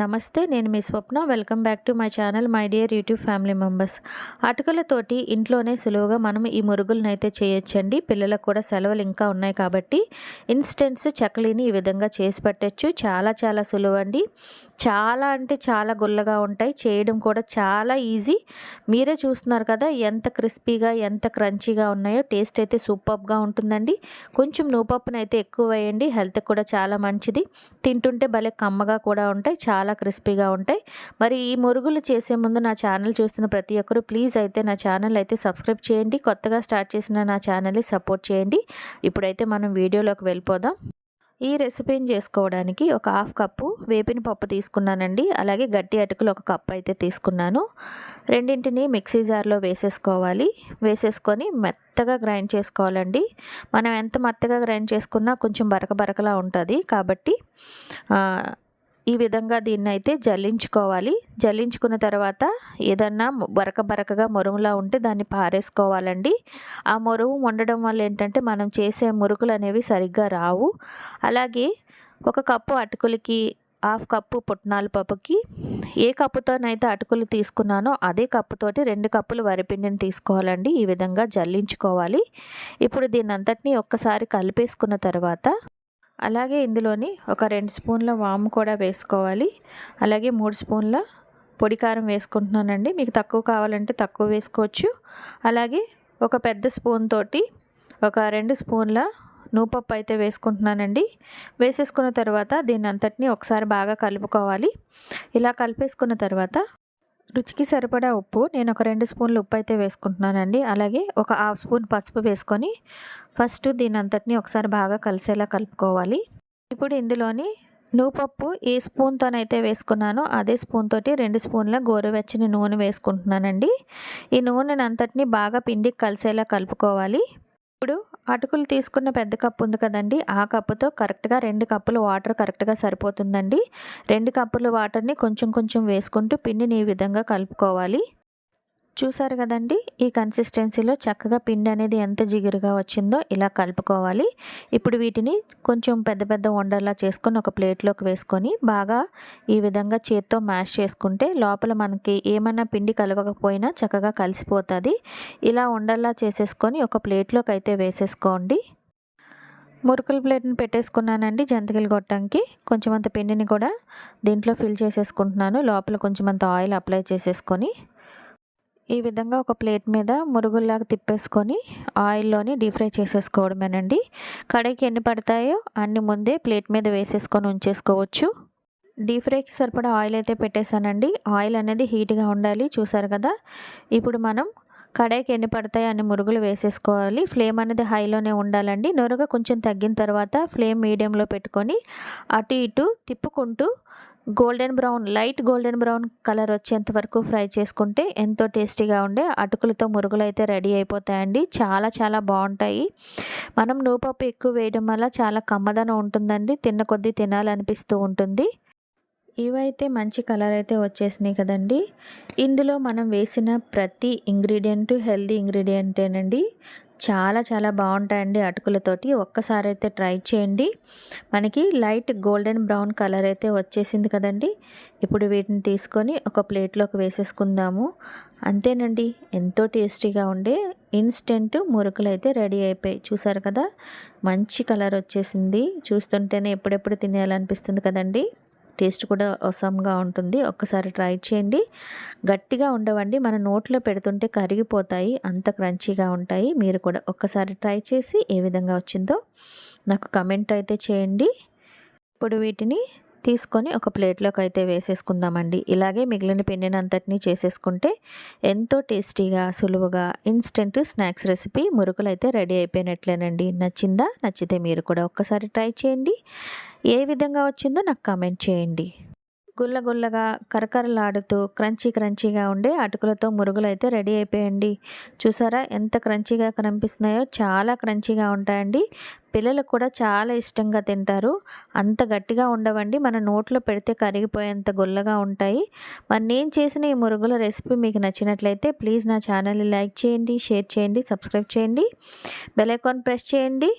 నమస్తే నేను మీ Swapna. Welcome back to my channel my dear YouTube family members. అటుకులతోటి ఇంట్లోనే సులువుగా మనం ఈ మురుగులను అయితే చేయొచ్చండి. పిల్లలకు కూడా సెలవులు ఇంకా ఉన్నాయి కాబట్టి ఇన్స్టెంట్స్ చక్కలీని ఈ విధంగా చేసి పెట్టచ్చు. చాలా చాలా సులువు అండి చాలా అంటే చాలా గుల్లగా ఉంటాయి. చేయడం కూడా చాలా ఈజీ. మీరే చూస్తున్నారు కదా ఎంత క్రిస్పీగా ఎంత క్రంచీగా ఉన్నాయో. టేస్ట్ అయితే సూపర్గా ఉంటుందండి. కొంచెం నూపప్పునైతే ఎక్కువ వేయండి. హెల్త్కి కూడా చాలా మంచిది. తింటుంటే భలే కమ్మగా కూడా ఉంటాయి. చాలా చాలా క్రిస్పీగా ఉంటాయి. మరి ఈ మురుగులు చేసే ముందు నా ఛానల్ చూస్తున్న ప్రతి ఒక్కరు ప్లీజ్ అయితే నా ఛానల్ అయితే సబ్స్క్రైబ్ చేయండి. కొత్తగా స్టార్ట్ చేసిన నా ఛానల్ని సపోర్ట్ చేయండి. ఇప్పుడైతే మనం వీడియోలోకి వెళ్ళిపోదాం. ఈ రెసిపీని చేసుకోవడానికి ఒక హాఫ్ కప్పు వేపిన పప్పు తీసుకున్నానండి. అలాగే గట్టి అటుకులు ఒక కప్ అయితే తీసుకున్నాను. రెండింటిని మిక్సీ జార్లో వేసేసుకోవాలి. వేసేసుకొని మెత్తగా గ్రైండ్ చేసుకోవాలండి. మనం ఎంత మెత్తగా గ్రైండ్ చేసుకున్నా కొంచెం బరక బరకలా ఉంటుంది కాబట్టి ఈ విధంగా దీన్ని అయితే జల్లించుకోవాలి. జల్లించుకున్న తర్వాత ఏదన్నా బరక బరకగా మురుములా ఉంటే దాన్ని పారేసుకోవాలండి. ఆ మురువు ఉండడం వల్ల ఏంటంటే మనం చేసే మురుకులు అనేవి సరిగ్గా రావు. అలాగే ఒక కప్పు అటుకులకి హాఫ్ కప్పు పుట్నాల పప్పుకి ఏ కప్పుతోనైతే అటుకులు తీసుకున్నానో అదే కప్పుతోటి రెండు కప్పులు వరిపిండిని తీసుకోవాలండి. ఈ విధంగా జల్లించుకోవాలి. ఇప్పుడు దీని అంతటినీ ఒక్కసారి కలిపేసుకున్న తర్వాత అలాగే ఇందులోని ఒక రెండు స్పూన్ల వాము కూడా వేసుకోవాలి. అలాగే మూడు స్పూన్ల పొడి కారం వేసుకుంటున్నానండి. మీకు తక్కువ కావాలంటే తక్కువ వేసుకోవచ్చు. అలాగే ఒక పెద్ద స్పూన్ తోటి ఒక రెండు స్పూన్ల నూపప్పు అయితే వేసుకుంటున్నానండి. వేసేసుకున్న తర్వాత దీన్ని అంతటిని ఒకసారి బాగా కలుపుకోవాలి. ఇలా కలిపేసుకున్న తర్వాత రుచికి సరిపడా ఉప్పు. నేను ఒక రెండు స్పూన్లు ఉప్పు అయితే వేసుకుంటున్నానండి. అలాగే ఒక హాఫ్ స్పూన్ పసుపు వేసుకొని ఫస్ట్ దీని అంతటిని ఒకసారి బాగా కలిసేలా కలుపుకోవాలి. ఇప్పుడు ఇందులోని నూపప్పు ఏ స్పూన్తోనైతే వేసుకున్నానో. అదే స్పూన్ తోటి రెండు స్పూన్ల గోరువెచ్చని నూనె వేసుకుంటున్నానండి. ఈ నూనెని అంతటిని బాగా పిండికి కలిసేలా కలుపుకోవాలి. ఇప్పుడు అటుకులు తీసుకున్న పెద్ద కప్పు ఉంది కదండి. ఆ కప్పుతో కరెక్ట్గా రెండు కప్పులు వాటర్ కరెక్ట్గా సరిపోతుందండి. రెండు కప్పుల వాటర్ని కొంచెం కొంచెం వేసుకుంటూ పిండిని ఈ విధంగా కలుపుకోవాలి. చూసారు కదండి ఈ కన్సిస్టెన్సీలో చక్కగా పిండి అనేది ఎంత జిగురుగా వచ్చిందో ఇలా కలుపుకోవాలి. ఇప్పుడు వీటిని కొంచెం పెద్ద పెద్ద వండర్లా చేసుకొని ఒక ప్లేట్లోకి వేసుకొని బాగా ఈ విధంగా చేత్తో మ్యాష్ చేసుకుంటే లోపల మనకి ఏమైనా పిండి కలవకపోయినా చక్కగా కలిసిపోతుంది. ఇలా వండర్లా చేసేసుకొని ఒక ప్లేట్లోకి అయితే వేసేసుకోండి. మురుకుల ప్లేట్ని పెట్టేసుకున్నానండి జంతికలు కొట్టడానికి. కొంచెం అంత పిండిని కూడా దీంట్లో ఫిల్ చేసేసుకుంటున్నాను. లోపల కొంచెం అంత ఆయిల్ అప్లై చేసేసుకొని ఈ విధంగా ఒక ప్లేట్ మీద మురుగుల్లాగా తిప్పేసుకొని ఆయిల్లోని డీప్ ఫ్రై చేసేసుకోవడమేనండి. కడాయికి ఎన్ని పడతాయో అన్ని ముందే ప్లేట్ మీద వేసేసుకొని ఉంచేసుకోవచ్చు. డీప్ ఫ్రైకి సరిపడా ఆయిల్ అయితే పెట్టేశానండి. ఆయిల్ అనేది హీట్గా ఉండాలి చూసారు కదా? ఇప్పుడు మనం కడాయికి ఎన్ని పడతాయి అన్ని మురుగులు వేసేసుకోవాలి. ఫ్లేమ్ అనేది హైలోనే ఉండాలండి. నొరగ కొంచెం తగ్గిన తర్వాత ఫ్లేమ్ మీడియంలో పెట్టుకొని అటు ఇటు తిప్పుకుంటూ golden brown light golden brown colour వచ్చేంత వరకు ఫ్రై చేసుకుంటే ఎంతో టేస్టీగా ఉండే అటుకులతో మురుగులు అయితే రెడీ అయిపోతాయండి. చాలా చాలా బాగుంటాయి. మనం నూపప్పు ఎక్కువ వేయడం వల్ల చాలా కమ్మదనం ఉంటుందండి. తిన్న కొద్దీ తినాలనిపిస్తూ ఉంటుంది. ఇవైతే మంచి కలర్ అయితే వచ్చేసినాయి కదండి. ఇందులో మనం వేసిన ప్రతి ఇంగ్రీడియంట్ హెల్దీ ఇంగ్రీడియంటేనండి. చాలా చాలా బాగుంటాయండి అటుకులతోటి. ఒక్కసారి అయితే ట్రై చేయండి. మనకి లైట్ గోల్డెన్ బ్రౌన్ కలర్ అయితే వచ్చేసింది కదండి. ఇప్పుడు వీటిని తీసుకొని ఒక ప్లేట్లోకి వేసేసుకుందాము. అంతేనండి ఎంతో టేస్టీగా ఉండే ఇన్స్టెంట్ మురుకులు అయితే రెడీ అయిపోయాయి. చూసారు కదా మంచి కలర్ వచ్చేసింది. చూస్తుంటేనే ఎప్పుడెప్పుడు తినేయాలనిపిస్తుంది కదండీ. టేస్ట్ కూడా అసమ్గా ఉంటుంది. ఒక్కసారి ట్రై చేయండి. గట్టిగా ఉండవండి. మన నోట్లో పెడుతుంటే కరిగిపోతాయి. అంత క్రంచీగా ఉంటాయి. మీరు కూడా ఒక్కసారి ట్రై చేసి ఏ విధంగా వచ్చిందో నాకు కమెంట్ అయితే చేయండి. ఇప్పుడు వీటిని తీసుకొని ఒక ప్లేట్లోకి అయితే వేసేసుకుందామండి. ఇలాగే మిగిలిన పిండినంతటిని చేసేసుకుంటే ఎంతో టేస్టీగా సులువుగా ఇన్స్టెంట్ స్నాక్స్ రెసిపీ మురుకులు అయితే రెడీ అయిపోయినట్లేనండి. నచ్చిందా? నచ్చితే మీరు కూడా ఒక్కసారి ట్రై చేయండి. ఏ విధంగా వచ్చిందో నాకు కామెంట్ చేయండి. గుల్ల గుల్లగా కరకరలాడుతూ క్రంచీ క్రంచీగా ఉండే అటుకులతో మురుగులు అయితే రెడీ అయిపోయండి. చూసారా ఎంత క్రంచీగా కనిపిస్తున్నాయో? చాలా క్రంచీగా ఉంటాయండి. పిల్లలు కూడా చాలా ఇష్టంగా తింటారు. అంత గట్టిగా ఉండవండి. మన నోట్లో పెడితే కరిగిపోయేంత గుల్లగా ఉంటాయి. మరి నేను చేసిన ఈ మురుగుల రెసిపీ మీకు నచ్చినట్లయితే ప్లీజ్ నా ఛానల్ని లైక్ చేయండి షేర్ చేయండి సబ్స్క్రైబ్ చేయండి బెల్ ఐకాన్ ప్రెస్ చేయండి.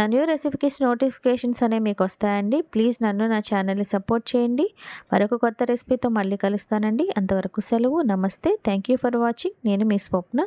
నా న్యూ రెసిపీస్ నోటిఫికేషన్స్ అనేవి మీకు వస్తాయండి. ప్లీజ్ నన్ను నా ఛానల్ని సపోర్ట్ చేయండి. మరొక కొత్త రెసిపీతో మళ్ళీ కలుస్తానండి. అంతవరకు సెలవు. నమస్తే. Thank you for watching. నేను మీ స్వప్న.